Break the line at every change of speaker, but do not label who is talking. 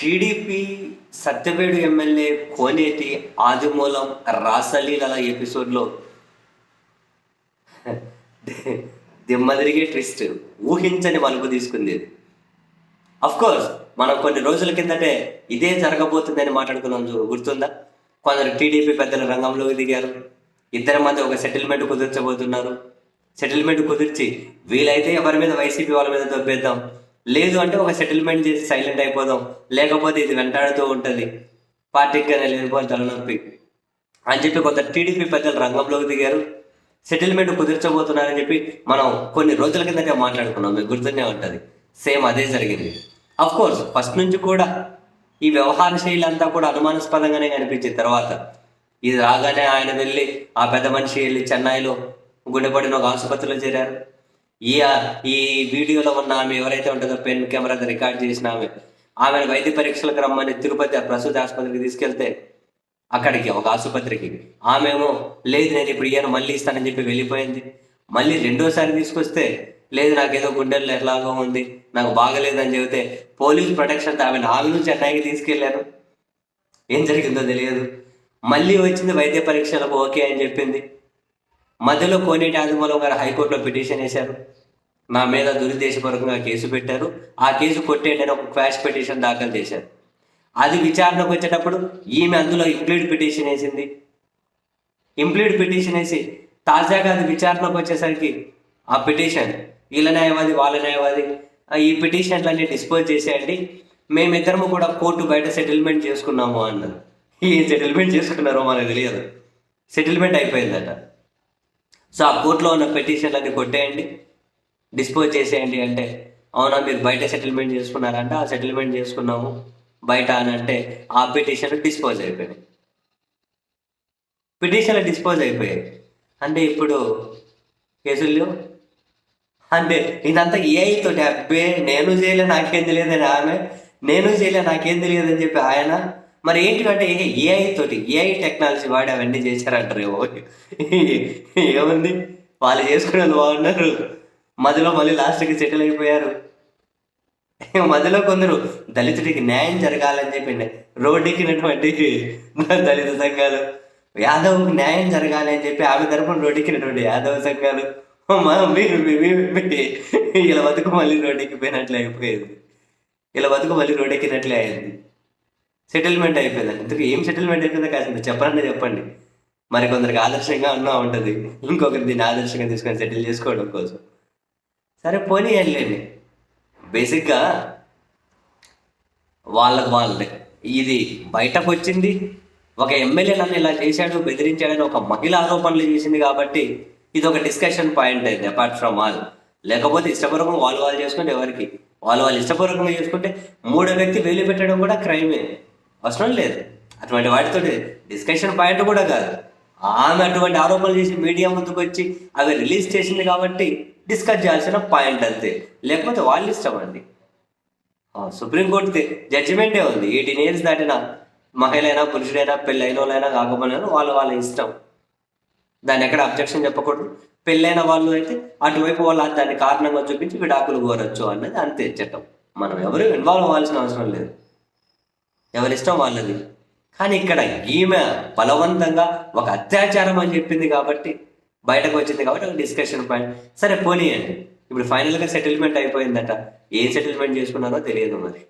TDP Satyavedu MLA Koneti Adimulam రాసలీల ఎపిసోడ్లో. దిమ్మదిరిగే ట్విస్ట్. ఊహించని మలుపు తీసుకుంది. కోర్స్ మనం కొన్ని రోజుల కిందటే ఇదే జరగబోతుందని మాట్లాడుకున్నాం చూ- గుర్తుందా? కొందరు టీడీపీ పెద్దల రంగంలోకి దిగారు. ఇద్దరి మధ్య ఒక సెటిల్మెంట్ కుదిర్చబోతున్నారు. సెటిల్మెంట్ కుదిర్చి వీలైతే ఎవరి మీద వైసీపీ వాళ్ళ మీద దొబ్బేద్దాం. లేదు అంటే ఒక సెటిల్మెంట్ చేసి సైలెంట్ అయిపోదాం. లేకపోతే ఇది వెంటాడుతూ ఉంటుంది. పార్టీకి కానీ లేకపోతే తలనొప్పి. అని చెప్పి కొంత టీడీపీ పెద్దలు రంగంలోకి దిగారు. సెటిల్మెంట్ కుదిర్చబోతున్నారని చెప్పి మనం కొన్ని రోజుల కిందటే మాట్లాడుకున్నాం. మీకు గుర్తునే ఉంటుంది. సేమ్ అదే జరిగింది. అఫ్ కోర్స్ ఫస్ట్ నుంచి కూడా ఈ వ్యవహార శైలి అంతా కూడా అనుమానాస్పదంగానే కనిపించింది. తర్వాత ఇది రాగానే ఆయన వెళ్ళి ఆ పెద్ద మనిషి వెళ్ళి చెన్నైలో గుండెపడిన ఒక ఆసుపత్రిలో చేరారు. ఈ ఈ వీడియోలో ఉన్న ఆమె ఎవరైతే ఉంటుందో పెన్ కెమెరా రికార్డ్ చేసిన ఆమె ఆమెను వైద్య పరీక్షలకు రమ్మని తిరుపతి ఆ ప్రసూతి ఆసుపత్రికి తీసుకెళ్తే అక్కడికి ఒక ఆసుపత్రికి. ఆమెమో లేదు నేను ఇప్పుడు ఇయ్యను మళ్ళీ ఇస్తానని చెప్పి వెళ్ళిపోయింది. మళ్ళీ రెండోసారి తీసుకొస్తే లేదు నాకేదో గుండెల్లో ఎలాగో ఉంది నాకు బాగలేదని చెబితే పోలీస్ ప్రొటెక్షన్ ఆమె నాలుగు చెన్నైకి తీసుకెళ్ళాను. ఏం జరిగిందో తెలియదు. మళ్ళీ వచ్చింది వైద్య పరీక్షలకు ఓకే అని చెప్పింది. మధ్యలో కోనేటి ఆదిమూలం గారు హైకోర్టులో పిటిషన్ వేశారు. నా మీద దురుద్దేశపూర్వకంగా కేసు పెట్టారు. ఆ కేసు కొట్టేయండి అని ఒక క్వాష్ పిటిషన్ దాఖలు చేశారు. అది విచారణకు వచ్చేటప్పుడు ఈమె అందులో ఇంప్లీడ్ పిటిషన్ వేసింది. ఇంప్లీడ్ పిటిషన్ వేసి తాజాగా అది విచారణకు వచ్చేసరికి ఆ పిటిషన్ వీళ్ళ న్యాయవాది వాళ్ళ న్యాయవాది ఈ పిటిషన్లన్నీ డిస్పోజ్ చేసేయండి. మేమిద్దరము కూడా కోర్టు బయట సెటిల్మెంట్ చేసుకున్నాము అన్నారు. ఈ సెటిల్మెంట్ చేసుకున్నారో మనకు తెలియదు. సెటిల్మెంట్ అయిపోయిందట. సో ఆ కోర్టులో ఉన్న పిటిషన్లన్నీ కొట్టేయండి డిస్పోజ్ చేసేయండి అంటే అవునా మీరు బయట సెటిల్మెంట్ చేసుకున్నారంటే ఆ సెటిల్మెంట్ చేసుకున్నాము బయట అని అంటే ఆ పిటిషన్ డిస్పోజ్ అయిపోయినాయి పిటిషన్లు డిస్పోజ్ అయిపోయాయి. అంటే ఇప్పుడు కేసులు అంటే ఇదంతా ఏఐ తోటి అబ్బే నేను చేయలే నాకేం అని ఆమె నేను చేయలే నాకేం అని చెప్పి ఆయన మరి ఏంటి అంటే ఏఐ తోటి ఏఐ టెక్నాలజీ వాడి అవన్నీ చేశారంటారు ఏమో ఏముంది? వాళ్ళు చేసుకునే వాళ్ళు బాగున్నారు. మధ్యలో మళ్ళీ లాస్ట్కి సెటిల్ అయిపోయారు. మధ్యలో కొందరు దళితుడికి న్యాయం జరగాలని చెప్పి రోడ్డెక్కినటువంటి దళిత సంఘాలు. యాదవ్కి న్యాయం జరగాలి అని చెప్పి ఆమె తరపున రోడ్డెక్కినటువంటి యాదవ్ సంఘాలు. ఇలా బతుకు మళ్ళీ రోడ్డెక్కిపోయినట్లే అయిపోయింది. ఇలా బతుకు మళ్ళీ రోడ్డెక్కినట్లే అయింది. సెటిల్మెంట్ అయిపోయింది. ఇంతకు ఏం సెటిల్మెంట్ అయిపోయిందో కాసింత చెప్పరండి చెప్పండి మరి కొందరికి ఆదర్శంగా ఉన్నా ఉంటుంది. ఇంకొకరు దీన్ని ఆదర్శంగా తీసుకొని సెటిల్ చేసుకోవడం కోసం. సరే పోనీ వెళ్ళండి. బేసిక్గా వాళ్ళకు వాళ్ళే. ఇది బయటకు వచ్చింది. ఒక ఎమ్మెల్యే నన్ను ఇలా చేశాడు బెదిరించాడని ఒక మహిళ ఆరోపణలు చేసింది కాబట్టి ఇది ఒక డిస్కషన్ పాయింట్ అయింది అపార్ట్ ఫ్రమ్ ఆల్ లేకపోతే ఇష్టపూర్వకంగా వాళ్ళు వాళ్ళు చేసుకుంటే ఎవరికి? వాళ్ళు వాళ్ళు ఇష్టపూర్వకంగా చేసుకుంటే మూడో వ్యక్తి వేలు పెట్టడం కూడా క్రైమే అవసరం లేదు. అటువంటి వాటితో డిస్కషన్ పాయింట్ కూడా కాదు. ఆమె అటువంటి ఆరోపణలు చేసి మీడియా ముందుకు వచ్చి అవి రిలీజ్ చేసింది కాబట్టి డిస్కస్ చేయాల్సిన పాయింట్ అంతే. లేకపోతే వాళ్ళు ఇష్టం అండి. ఆ, సుప్రీంకోర్టు జడ్జిమెంటే ఉంది. ఎయిటీన్ ఇయర్స్ దాటిన మహిళ అయినా పురుషుడైనా పెళ్ళైన వాళ్ళైనా కాకపోయినా వాళ్ళ వాళ్ళ ఇష్టం. దాన్ని ఎక్కడ అబ్జెక్షన్ చెప్పకూడదు. పెళ్ళైన వాళ్ళు అయితే అటువైపు వాళ్ళు దాన్ని కారణంగా చూపించి విడాకులు కోరొచ్చు అన్నది అంతే చట్టం. మనం ఎవరు ఇన్వాల్వ్ అవ్వాల్సిన అవసరం లేదు. ఎవరిష్టం వాళ్ళది. కానీ ఇక్కడ ఈమె బలవంతంగా ఒక అత్యాచారం అని చెప్పింది కాబట్టి బయటకు వచ్చింది కాబట్టి ఒక డిస్కషన్ పాయింట్ సరే పోనీయండి. ఇప్పుడు ఫైనల్గా సెటిల్మెంట్ అయిపోయిందట. ఏం సెటిల్మెంట్ చేసుకున్నారో తెలియదు మరి.